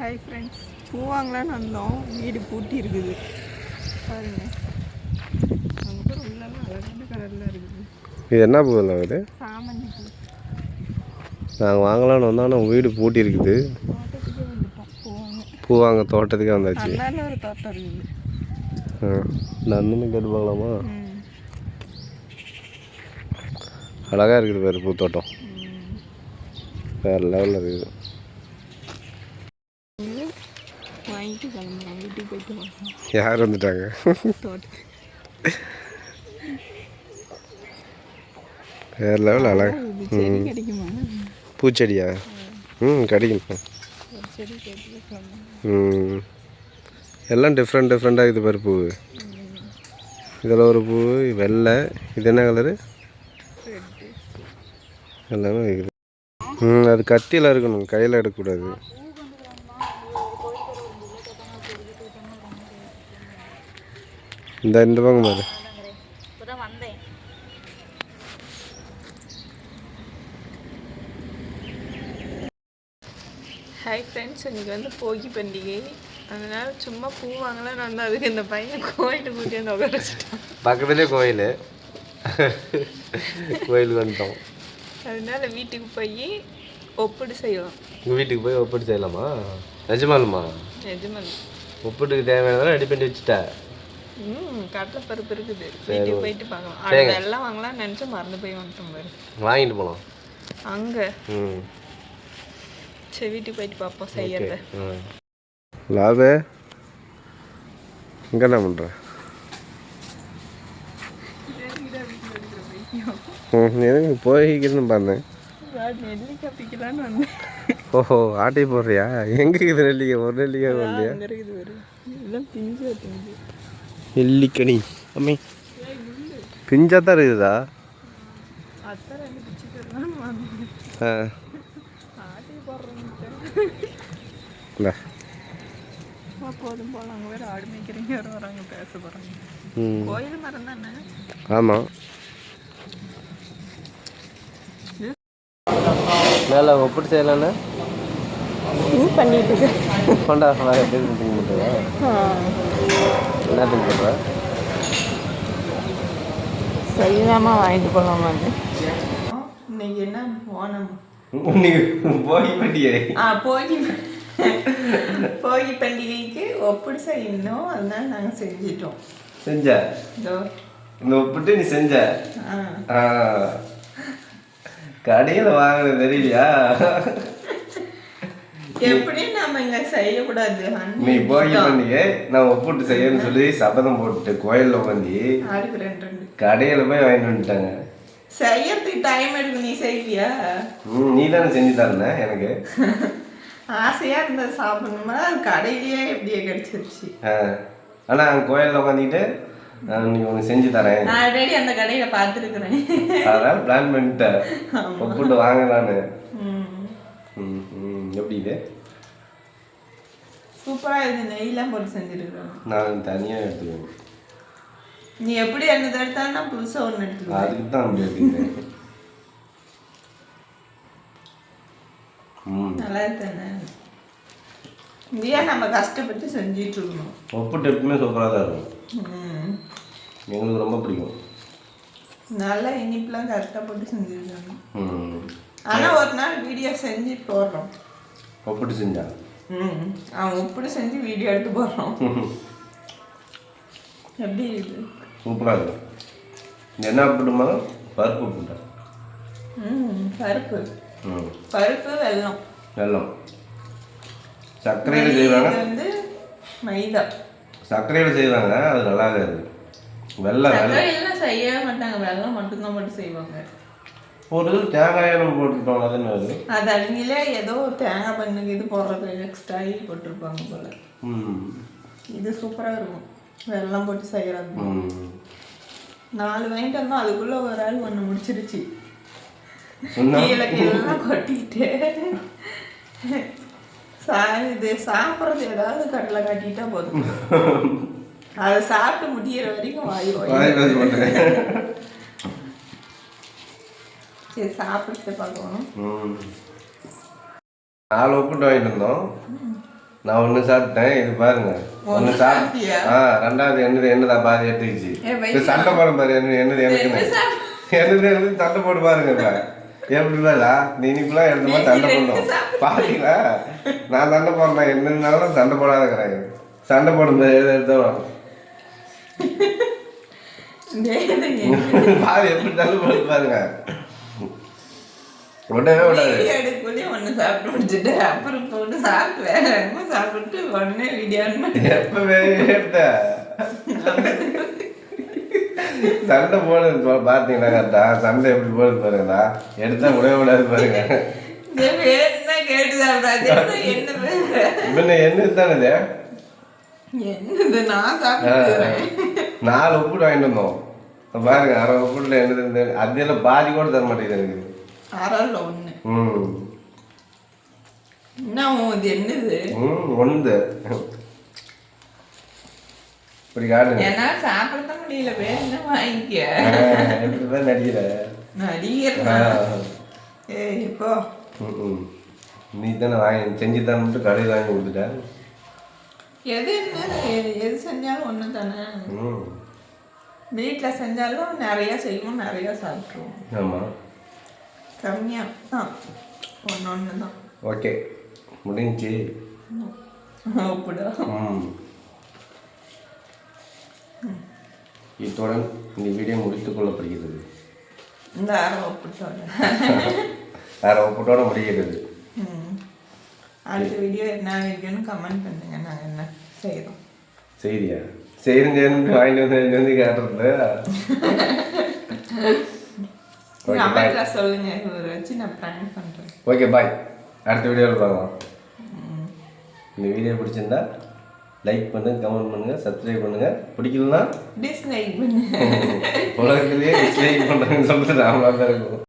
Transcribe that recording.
Hi friends பூ வாங்கலான்னு வந்தோம். வீடு பூட்டி இருக்குது. பாருங்க. அங்கே கூட உள்ளெல்லாம் அழகான கலரில் இருக்குது. இது என்ன பூ இல்லை இது? சாமந்தி பூ. நாங்கள் வாங்கலாம்னு வந்தோம் ஆனால் வீடு பூட்டி இருக்குது. பூ வாங்க தோட்டத்துக்கே வந்தாச்சு. ஒரு தோட்டம் இருக்குது. ஆ நன்னு கேட்டு பார்க்கலாமா அழகாக இருக்குது பேர் பூத்தோட்டம். வேறு லெவலில் இருக்குது இது வாங்கிட்டு கிளம்புறோம் வீட்டுக்கு போயிட்டு வாங்க யார் வந்துட்டாங்க? வேறு லெவல் அழகா இது பூச்செடியா? ம் கிடைக்கும். ம். எல்லாம் டிஃப்ரெண்ட் டிஃப்ரெண்ட்டாக இருக்குது பாரு பூ. இதில் ஒரு பூ வெள்ளை. இது என்ன கலரு எல்லாமே இருக்குது. ம் அது கத்தியில் இருக்கணும். கையில் எடுக்கக்கூடாது. இந்த இந்த பக்கம் பாரு ஹாய் ஃப்ரெண்ட்ஸ் இன்னைக்கு வந்து போகி பண்டிகை அதனால சும்மா பூ வாங்கலாம் வந்து அதுக்கு இந்த பையன் கோயிலுக்கு கூட்டி வந்து உட்கார வச்சுட்டான் பக்கத்துலேயே கோயில் கோயிலுக்கு வந்துட்டோம் அதனால வீட்டுக்கு போய் ஒப்பிடு செய்யலாம் உங்கள் வீட்டுக்கு போய் ஒப்பிட்டு செய்யலாமா நிஜமாலுமா நிஜமல் ஒப்பிட்டுக்கு தேவையானதெல்லாம் ரெடி பண்ணி வச்சுட்டேன் ம் கடலைப்பருப்பு இருக்குது. வீட்டுக்கு போயிட்டு பார்க்கலாம். அது வெள்ளம் வாங்கலாம் நினச்சி மறந்து போய் வந்துட்டோம் பாரு. வாங்கிட்டு போகலாம் அங்கே. ம். சரி வீட்டுக்கு போயிட்டு பார்ப்போம் செய்யறத. லாபே இங்கே என்ன பண்ணுற பார்த்தேன் ஓஹோ ஆட்டை போடுறியா? எங்கே இருக்குது நெல்லிக்காய்? ஒரு நெல்லிக்காய் இல்லையா நெல்லிக்கனி அம்மே பிஞ்சா தான் இருக்குதா ஆ போதும் போல அங்கே வேறு ஆடு மேய்க்கிறீங்க வராங்க பேச போகிறாங்க கோயில் மரம் தானே ஆமாம் மேலே ஒப்பிட்டு செய்யலான்னு பண்ணிட்டு எப்படி என்ன திங்க பண்ணுற செய்யலாமா வாங்கிட்டு போகலாமா இன்னைக்கு என்ன போனோம் போய் பண்ணியே ஆ போகி போகி பண்டிகைக்கு ஒப்பிடு செய்யணும் அதனால நாங்கள் செஞ்சிட்டோம். செஞ்ச? இந்த ஒப்பிட்டு நீ செஞ்ச? ஆ. கடையில் வாங்கினது தெரியலையா எப்படி நம்ம இங்க செய்யக்கூடாது நீ போய் பண்ணியே நான் ஒப்பிட்டு செய்யணும்னு சொல்லி சபதம் போட்டு கோயிலில் உட்காந்து கடையில் போய் வாங்கிட்டு வந்துட்டாங்க. செய்யறதுக்கு டைம் எடுக்கும் நீ செய்வியா? ம் நீ தானே செஞ்சு தரேன் எனக்கு. ஆசையா இருந்தது சாப்பிடணுமா கடையிலேயே எப்படியே கிடைச்சிருச்சு. ஆ ஆனால் கோயிலில் உட்காந்துக்கிட்டு நான் நீ உனக்கு செஞ்சு தரேன். நான் ஆல்ரெடி அந்த கடையில பார்த்துருக்குறேன். அதனால் பிளான் பண்ணிட்டேன். ஒப்பிட்டு வாங்கலான்னு. ம் ம். ம் எப்படி இது? சூப்பரா இது நெய்லாம் போட்டு செஞ்சிருக்கிறோம் நான் தனியாக எடுத்துக்குவேன் நீ எப்படி என்னது எடுத்தாலும் நான் புதுசா ஒன்று எடுத்துக்குவேன் அதுக்கு தான் அப்படி எடுத்துக்கிறேன். நல்லா தானே இதையே நம்ம கஷ்டப்பட்டு செஞ்சிட்டு இருக்கணும். ஒப்பிட்டு எப்பவுமே சூப்பராக தான் இருக்கும். எங்களுக்கு ரொம்ப பிடிக்கும். நல்லா இனிப்புலாம் கரெக்டாக போட்டு செஞ்சிருக்காங்க. ம். ஆனா ஒரு நாள் வீடியோ செஞ்சு போடுறோம். ஒப்பிட்டு செஞ்சா? ம் அவன் இப்படி செஞ்சு வீடியோ எடுத்து போடுறோம் எப்படி இருக்கு சூப்பராக இருக்கும் இது என்ன ஒப்பிட்டுமா பருப்பு ஒப்பிட்டேன் ம் பருப்பு. ம். பருப்பு வெல்லம். வெல்லம். சர்க்கரையில் செய்வாங்க? வந்து மைதா. சர்க்கரையில் செய்வாங்க? அது நல்லா இருக்காது வெள்ளம் வெள்ளம் செய்யவே மாட்டாங்க. வெல்லம் மட்டும்தான் மட்டும் செய்வாங்க. ஒரு இது தேங்காயை நம்ம போட்டுட்டோம் அது என்ன அது அவங்களே ஏதோ ஒரு தேங்காய் பண்ணுக்கு இது போடுறது எக்ஸ்ட்ரா போட்டிருப்பாங்க போல. ம். இது சூப்பரா இருக்கும். வெல்லம் போட்டு செய்யறது ம். நாலு வாங்கிட்டு வந்தோம் அதுக்குள்ள ஒரு ஆள் ஒன்று முடிச்சிருச்சு? கீழே கீழெல்லாம் கொட்டிக்கிட்டு சா இது சாப்பிட்றது ஏதாவது கடலை காட்டிட்டா போதும். அதை சாப்பிட்டு முடியிற வரைக்கும் வாய் வாய். சரி சாப்பிட்டு பார்க்கணும் நாலு ஒப்பிட்டு வாங்கிட்டு வந்தோம். நான் ஒன்று சாப்பிட்டேன். இது பாருங்க. ஒன்று சாப்பிட்டியா? ஆ ரெண்டாவது என்னது என்னதா பாதி எடுத்துக்கிச்சு. சண்டை போடும் பாரு என்ன என்னது சாப்பிட்டு- என்னது எனக்கு சண்டை போட்டு பாருங்க இப்ப. எப்படி பாருடா நீ இனிப்புலாம் எடுத்த மாதிரி சண்டை சாப்பிட்டு. பாத்தீங்களா? நான் சண்டை போடுறேன் என்ன இருந்தாலும் சண்டை போடாதக்கிறேன் சண்டை போடும் பாரு எது என்ன? பாரு எப்படி சண்டை போட்டு பாருங்க. விடவே விடாது வீடியோ எடுக்கக்குள்ளே ஒண்ணு சாப்பிட்டு முடிச்சுட்டு அப்புறம் போட்டு சாப்பிட்டு வேற என்னமோ சாப்பிட்டு உடனே வீடியோ எப்பவே சண்டை போடுது பா- பாத்தீங்களா கரெக்டா? சண்டை எப்படி போடுது பாருங்கடா எடுத்தா விடவே விடாது பாருங்க. கேட்டு சாப்பிடாது என்ன என்ன தானே என்னது? நான் சாப்பிட்டுக்கிறேன் நாலு உப்புட்டு வாங்கிட்டு வந்தோம். பாருங்க அரை உப்புட்டில் என்னது இந்த அதில் பாதி கூட தர மாட்டேங்குது எனக்கு. ஒண்ணு. ம். என்ன இது என்னது? ஒன்று இப்படி ஏன்னா சாப்பிட முடியல. வேற என்ன வாங்கிக்க? எப்படி தான் நடிக்கிற. நடிகர் ஏய் இப்போ. நீ தானே வாங்கி செஞ்சு தான் மட்டும் கடையில் வாங்கி கொடுத்துட்டேன் எது என்ன? எது- செஞ்சாலும் ஒன்று தானே வீட்டில் செஞ்சாலும் நிறையா செய்வோம் நிறையா சாப்பிட்ருவோம் ஆமாம் கம்மியாக தான். ஒன்று ஒன்று தான். ஓகே முடிஞ்சுச்சு. அப்படியா ம். இத்துடன் இந்த வீடியோ முடித்துக் கொள்ளப்படுகிறது இந்த அரை ஒப்பிட்டோட வேற ஒப்புட்டோட முடிகிறது அடுத்த வீடியோ என்ன வீடியோன்னு கமெண்ட் பண்ணுங்க. நாங்கள் என்ன செய்கிறோம் செய்தியா? செய்யுங்க வாங்கிட்டு வந்து வந்து கேட்டுறது ஓகே பாய் சொல்லுங்கள் இவரை வச்சு நான் ப்ராங்க் பண்ணுறேன் ஓகே பாய் அடுத்த வீடியோவில் பார்க்கலாம். இந்த வீடியோ பிடிச்சிருந்தா லைக் பண்ணுங்க கமெண்ட் பண்ணுங்க சப்ஸ்கிரைப் பண்ணுங்க. பிடிக்கலன்னா டிஸ்லைக் பண்ணு உலகத்திலேயே டிஸ்லைக் பண்ணுறேன்னு சொல்லிட்டு நாமளாக தான் இருக்கும்.